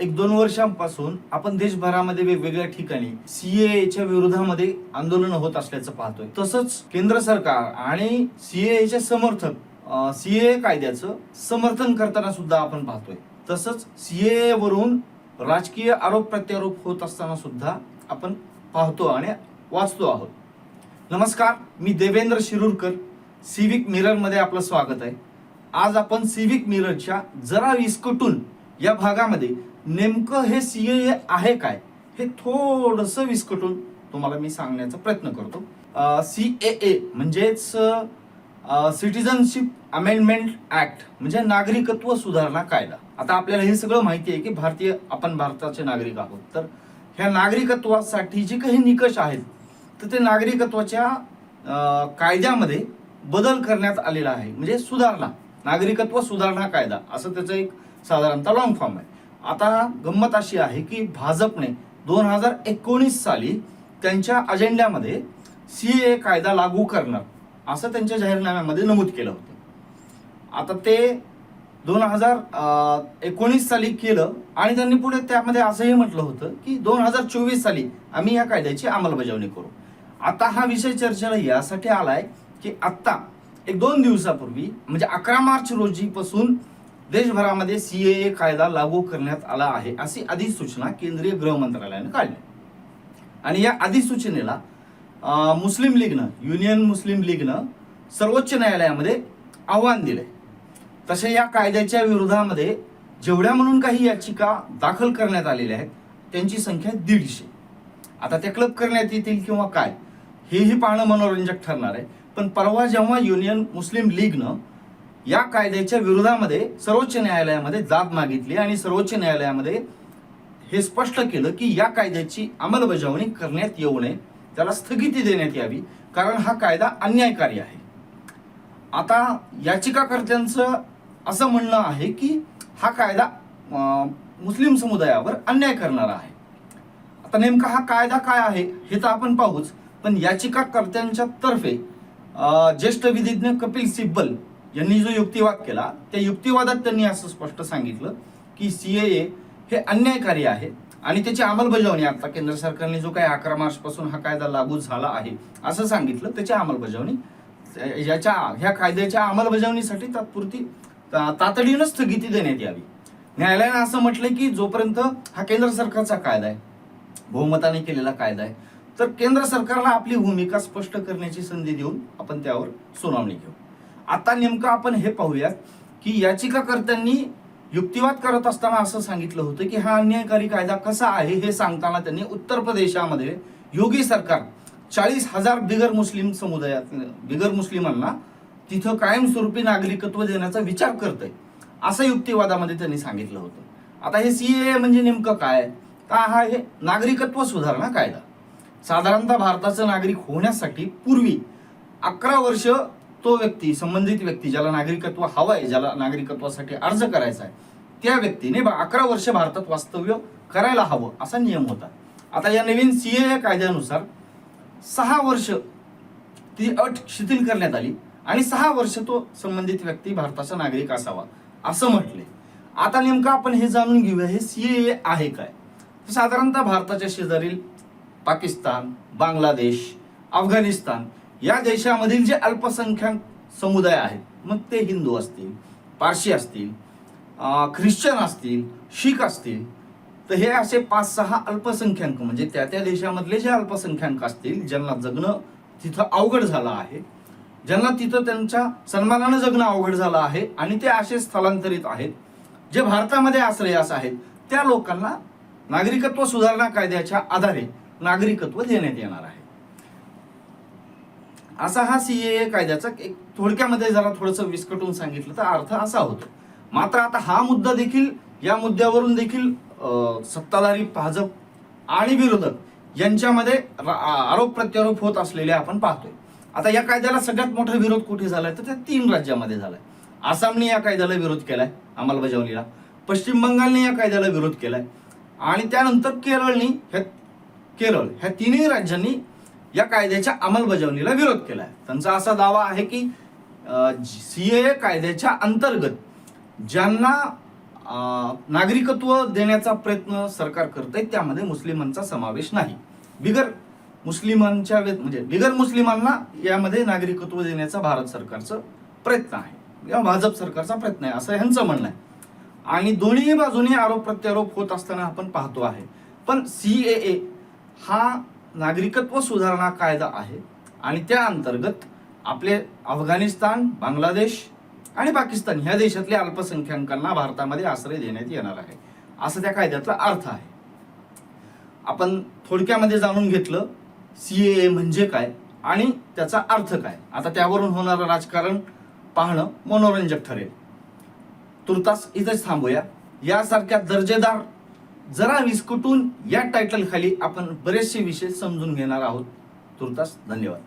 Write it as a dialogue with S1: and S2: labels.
S1: एक दोन वर्षांपासून आपण देशभरामध्ये वेगवेगळ्या ठिकाणी सीएच्या विरोधामध्ये आंदोलन होत असल्याचं पाहतोय. तसंच केंद्र सरकार आणि सीएच्या समर्थक सीए कायद्याचं समर्थन करताना सुद्धा आपण पाहतोय. तसंच सीए वरून राजकीय आरोप प्रत्यारोप होत असताना सुद्धा आपण पाहतो आणि वाचतो आहोत. नमस्कार मी देवेंद्र शिरूरकर सिविक मिररमध्ये आपलं स्वागत आहे. आज आपण सिविक मिररच्या जरा विस्कटून या भागामध्ये नेमकं हे सीए आहे काय? हे थोडस विस्कटून तुम्हाला मी सांगण्याचा प्रयत्न करतो. सी ए ए म्हणजेच सिटिझनशिप अमेंडमेंट ऍक्ट म्हणजे नागरिकत्व सुधारणा कायदा. आता आपल्याला हे सगळं माहिती आहे की भारतीय आपण भारताचे नागरिक आहोत. तर ह्या नागरिकत्वासाठी जे काही निकष आहेत तर ते नागरिकत्वाच्या कायद्यामध्ये बदल करण्यात आलेला आहे. म्हणजे सुधारणा नागरिकत्व सुधारणा कायदा असं त्याचं एक साधारणतः लॉंग फॉर्म आहे. आता गंमत अशी आहे की भाजपने दोन हजार एकोणीस साली त्यांच्या अजेंड्यामध्ये सीए कायदा लागू करणार असं त्यांच्या जाहीरनाम्यामध्ये नमूद केलं होतं. आता ते दोन हजार एकोणीस साली केलं आणि त्यांनी पुढे त्यामध्ये असंही म्हटलं होतं की दोन हजार चोवीस साली आम्ही या कायद्याची अंमलबजावणी करू. आता हा विषय चर्चेला यासाठी आलाय की आत्ता एक दोन दिवसापूर्वी म्हणजे अकरा मार्च रोजी देशभरामध्ये सी ए ए कायदा लागू करण्यात आला आहे अशी अधिसूचना केंद्रीय गृह मंत्रालयाने काढली. आणि या अधिसूचनेला मुस्लिम लीगनं युनियन मुस्लिम लीगनं सर्वोच्च न्यायालयामध्ये आव्हान दिले तसे या कायद्याच्या विरोधामध्ये जेवढ्या म्हणून काही याचिका दाखल करण्यात आलेल्या आहेत त्यांची संख्या दीडशे. आता त्या क्लब करण्यात येतील किंवा काय हेही पाहणं मनोरंजक ठरणार आहे. पण परवा जेव्हा युनियन मुस्लिम लीगनं या कायद्याच्या विरोधामध्ये सर्वोच्च न्यायालयामध्ये दाद मागितली आणि सर्वोच्च न्यायालयामध्ये हे स्पष्ट केलं की या कायद्याची अंमलबजावणी करण्यात येऊ नये त्याला स्थगिती देण्यात यावी कारण हा कायदा अन्यायकारी आहे. आता याचिकाकर्त्यांचं असं म्हणणं आहे की हा कायदा मुस्लिम समुदायावर अन्याय करणारा आहे. आता नेमका हा कायदा काय आहे हे तर आपण पाहूच पण याचिकाकर्त्यांच्या तर्फे ज्येष्ठ विधिज्ञ कपिल सिब्बल यांनी जो युक्तिवाद केला त्या युक्तिवादात त्यांनी असं स्पष्ट सांगितलं की सी ए हे अन्यायकारी आहे आणि त्याची अंमलबजावणी आता केंद्र सरकारने जो काही अकरा मार्चपासून हा कायदा लागू झाला आहे असं सांगितलं त्याची अंमलबजावणी याच्या ह्या कायद्याच्या अंमलबजावणीसाठी तात्पुरती तातडीनं स्थगिती देण्यात यावी. न्यायालयानं असं म्हटलं की जोपर्यंत हा केंद्र सरकारचा कायदा आहे बहुमताने केलेला कायदा आहे तर केंद्र सरकारला आपली भूमिका स्पष्ट करण्याची संधी देऊन आपण त्यावर सुनावणी घेऊ. आता नेमकं आपण हे पाहूयात की याचिकाकर्त्यांनी युक्तिवाद करत असताना असं सांगितलं होतं की हा अन्यायकारी कायदा कसा आहे हे सांगताना त्यांनी उत्तर प्रदेशामध्ये योगी सरकार चाळीस हजार बिगर मुस्लिम समुदायात बिगर मुस्लिमांना तिथं कायमस्वरूपी नागरिकत्व देण्याचा विचार करतंय असं युक्तिवादामध्ये त्यांनी सांगितलं होतं. आता हे सी ए म्हणजे नेमकं काय? तर हा हे नागरिकत्व सुधारणा कायदा? साधारणतः भारताचं नागरिक होण्यासाठी पूर्वी अकरा वर्ष तो व्यक्ती संबंधित व्यक्ती ज्याला नागरिकत्व हवं आहे ज्याला नागरिकत्वासाठी अर्ज करायचा आहे त्या व्यक्तीने अकरा वर्ष भारतात वास्तव्य करायला हवं असा नियम होता. आता या नवीन सीए कायद्यानुसार सहा वर्ष ती अट शिथिल करण्यात आली आणि सहा वर्ष तो संबंधित व्यक्ती भारताचा नागरिक असावा असं म्हटले. आता नेमकं आपण हे जाणून घेऊया हे सीए आहे काय? साधारणतः भारताच्या शेजारील पाकिस्तान बांगलादेश अफगाणिस्तान या देशामधील जे अल्पसंख्याक समुदाय आहेत मग ते हिंदू असतील पारशी असतील ख्रिश्चन असतील शीख असतील तर हे असे पाच सहा अल्पसंख्याक म्हणजे त्या त्या देशामधले जे अल्पसंख्याक असतील ज्यांना जगणं तिथं अवघड झालं आहे ज्यांना तिथं त्यांच्या सन्मानानं जगणं अवघड झालं आहे आणि ते असे स्थलांतरित आहेत जे भारतामध्ये आश्रयास आहेत त्या लोकांना नागरिकत्व सुधारणा कायद्याच्या आधारे नागरिकत्व देण्यात येणार आहे. असा हा सीए कायद्याचा एक थोडक्यामध्ये जरा थोडंसं विस्कटून सांगितलं तर अर्थ असा होतो. मात्र आता हा मुद्दा देखील या मुद्द्यावरून देखील सत्ताधारी भाजप आणि विरोधक यांच्यामध्ये रा- आरोप प्रत्यारोप होत असलेले आपण पाहतोय. आता या कायद्याला सगळ्यात मोठा विरोध कुठे झालाय? तर त्या तीन राज्यामध्ये झालाय. आसामने या कायद्याला विरोध केलाय अंमलबजावणीला. पश्चिम बंगालने या कायद्याला विरोध केलाय. आणि त्यानंतर केरळनी ह्या केरळ ह्या तिन्ही राज्यांनी या कायद्याच्या अंमलबजावणीला विरोध केलाय. त्यांचा असा दावा आहे की सी ए कायद्याच्या अंतर्गत ज्यांना नागरिकत्व देण्याचा प्रयत्न सरकार करत आहे त्यामध्ये मुस्लिमांचा समावेश नाही. बिगर मुस्लिमांच्या म्हणजे बिगर मुस्लिमांना यामध्ये नागरिकत्व देण्याचा भारत सरकारचा प्रयत्न आहे. किंवा भाजप सरकारचा प्रयत्न आहे असं ह्यांचं म्हणणं आहे. आणि दोन्ही बाजूने आरोप प्रत्यारोप होत असताना आपण पाहतो आहे. पण सी ए हा नागरिकत्व सुधारणा कायदा आहे आणि त्या अंतर्गत आपले अफगाणिस्तान बांगलादेश आणि पाकिस्तान ह्या देशातल्या अल्पसंख्याकांना भारतामध्ये आश्रय देण्यात येणार आहे. असं त्या कायद्याचा अर्थ आहे. आपण थोडक्यामध्ये जाणून घेतलं सी ए म्हणजे काय आणि त्याचा अर्थ काय? आता त्यावरून होणारं राजकारण पाहणं मनोरंजक ठरेल. तुर्तास इथंच थांबूया. यासारख्या दर्जेदार जरा विस्कुटून या टायटल खाली आपण बरेचसे विषय समजून घेणार आहोत. तुर्तास धन्यवाद.